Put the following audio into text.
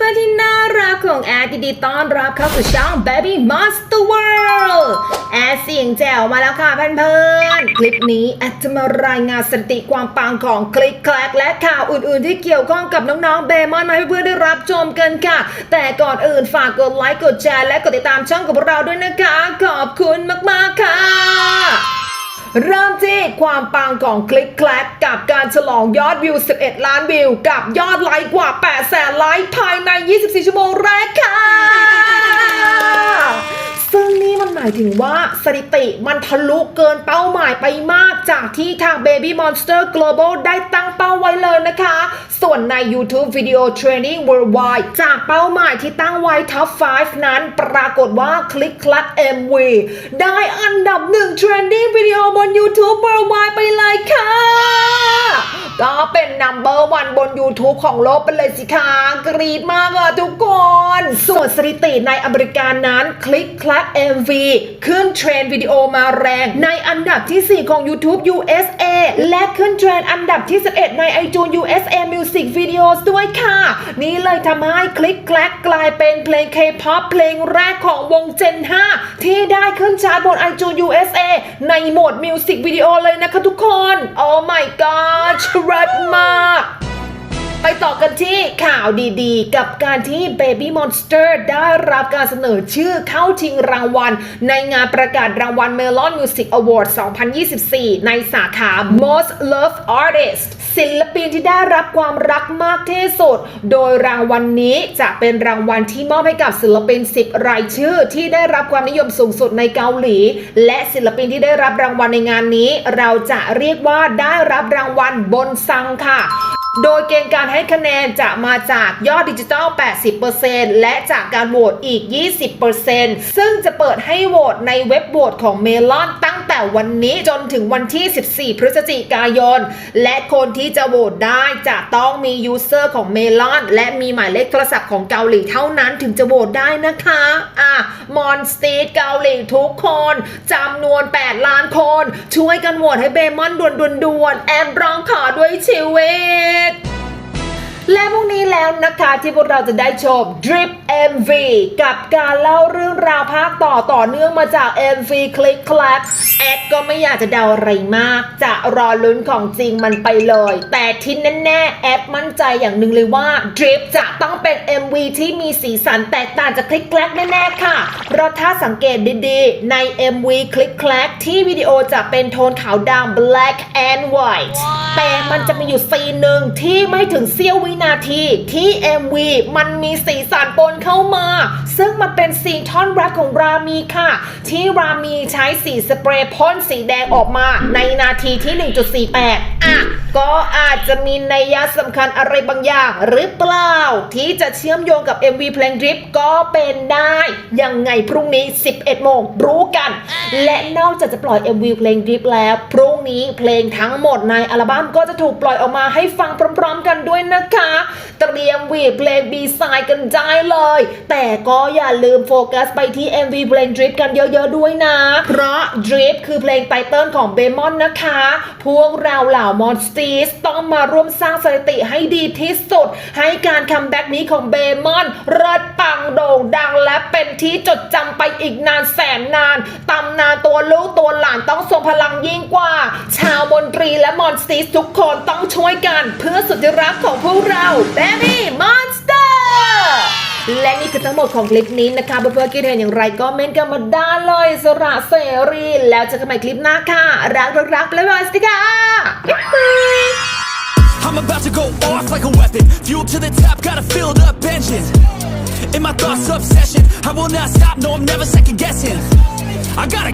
พื่อนๆที่น่ารักของแอดดีต้อนรับเข้าสู่ช่อง Baby Monster World แอดเสียงแจ๋วมาแล้วค่ะเพื่อนๆ คลิปนี้แอดจะมารายงานสถิติความปังของคลิกแคลกและข่าวอื่นๆ ที่เกี่ยวข้องกับน้องๆเบมอนมาให้เพื่อนๆได้รับชมกันค่ะ แต่ก่อนอื่นฝากกดไลค์กดแชร์และกดติดตามช่องของเราด้วยนะคะ ขอบคุณมากๆค่ะ เริ่มที่ความปังของคลิกแคลกกับการฉลองยอดวิว 11 ล้านวิว กับยอดไลค์กว่า8แสนไลค์ภายใน 24 ชั่วโมงแรกค่ะายถึงว่าสถิติมันทะลุเกินเป้าหมายไปมากจากที่ทาง Baby Monster Global ได้ตั้งเป้าไว้เลยนะคะ ส่วนใน YouTube Video Training Worldwide จากเป้าหมายที่ตั้งไว้ Top 5 นั้นปรากฏว่าคลิกคลัก MV ได้อันดับหนึ่ง Trending Video บน YouTube Worldwide ไปเลย ค่ะก็เป็น number one บน YouTube ของโลกไปเลยสิคะกรีดมากอะทุกคน ส่วนสถิติในอเมริกานั้นคลิกคลัก MV ขึ้นเทรนด์วิดีโอมาแรง ในอันดับที่ 4 ของ YouTube USA และขึ้นเทรนด์อันดับที่ 11 ใน iTunes USA Music Videos ด้วยค่ะ นี่เลยทำให้คลิกคลักกลายเป็นเพลง K-POP เพลงแรกของวง Gen 5 ที่ได้ขึ้นชาร์ตบน iTunes USA ในโหมด Music Video เลยนะคะทุกคน Oh my god ชรัดมากไปต่อ กันที่ข่าวดีๆ กับการที่ Baby Monster ได้รับการเสนอชื่อเข้าชิงรางวัล ในงานประกาศรางวัล Melon Music Award 2024 ในสาขา Most Loved Artist ศิลปินที่ได้รับความรักมากที่สุด โดยรางวัลนนี้จะเป็นรางวัลที่มอบให้กับศิลปิน 10 รายชื่อ ที่ได้รับความนิยมสูงสุดในเกาหลี และศิลปินที่ได้รับรางวัลในงานนี้ เราจะเรียกว่าได้รับรางวัลบนซังค่ะ โดยเกณฑ์การให้คะแนนจะมาจากยอดดิจิทัล 80%และจากการโหวตอีก 20%ซึ่งจะเปิดให้โหวตในเว็บโหวตของเมลอนตั้ง แต่วันนี้จนถึงวันที่ 14 พฤศจิกายน และคนที่จะโหวตได้จะต้องมียูเซอร์ของเมลอนและมีหมายเลขโทรศัพท์ของเกาหลีเท่านั้นถึงจะโหวตได้นะคะอะมอนสตีดเกาหลีทุกคนจำนวน 8 ล้านคน ช่วยกันโหวตให้เบมอนด่วนๆๆแอนร้องขอด้วยชีวิต และพรุ่งนี้แล้วนะคะที่พวกเราจะได้ชม Drip MV กับการเล่าเรื่องราวภาคต่อต่อเนื่องมาจาก MV Click Clap แอดก็ไม่อยากจะเดาอะไรมาก จะรอลุ้นของจริงมันไปเลย แต่ที่แน่ๆแอดมั่นใจอย่างหนึ่งเลยว่า Drip จะต้องเป็น MV ที่มีสีสันแตกต่างจาก Click Clap แน่ๆค่ะเพราะถ้าสังเกตดีๆ ใน MV Click Clap ที่วิดีโอจะเป็นโทนขาวดำ black and white แต่มันจะมีอยู่ซีนหนึ่งที่ไม่ถึงเสี้ยววินาทีที่ MV มันมีสีสันปนเข้ามา ซึ่งมันเป็นซีนท่อนแรปของรามีค่ะ ที่รามีใช้สีสเปรย์พ่นสีแดงออกมาในนาทีที่ 1.48อะ ก็อาจจะมีนัยยะสำคัญอะไรบางอย่างหรือเปล่า ที่จะเชื่อมโยงกับ MV เพลงดริปก็เป็นได้ ยังไงพรุ่งนี้ 11 โมงรู้กัน และนอกจากจะปล่อย MV เพลงดริปแล้ว พรุ่งนี้เพลงทั้งหมดในอัลบั้มก็จะถูกปล่อยออกมาให้ฟังพร้อม ๆ กันด้วยนะคะ เตรียมวีเพลงบีไซด์กันได้เลย แต่ก็อย่าลืมโฟกัสไปที่ MV เพลงดริปกันเยอะๆด้วยนะ เพราะดริปคือเพลงไตเติลของเบมอนนะคะ พวกเราเหล่ามอนสตีสต้องมาร่วมสร้างสถิติให้ดีที่สุด ให้การคัมแบ็กนี้ของเบมอนเริดปังโด่งดังและเป็นที่จดจำไปอีกนานแสนนานตำนานตัวลูกตัวหลานต้องทรงพลังยิ่งกว่า ชาวมนตรีและมอนสตีสทุกคนต้องช่วยกัน เพื่อสุดรักของพวกเราเบมี่มอน และนี่คือทั้งหมดของคลิปนี้นะคะเพื่อนๆคิดเห็นอย่างไรก็เม้นกันมาด้านเลยสระเสรี แล้วเจอกันใหม่คลิปหน้าค่ะ รักรักรักแล้วสวัสดีค่ะ I'm about to go off like a weapon. Fuel to the top, got a filled up engine. In my thoughts, obsession. I will not stop, no, I'm never second guessing. I gotta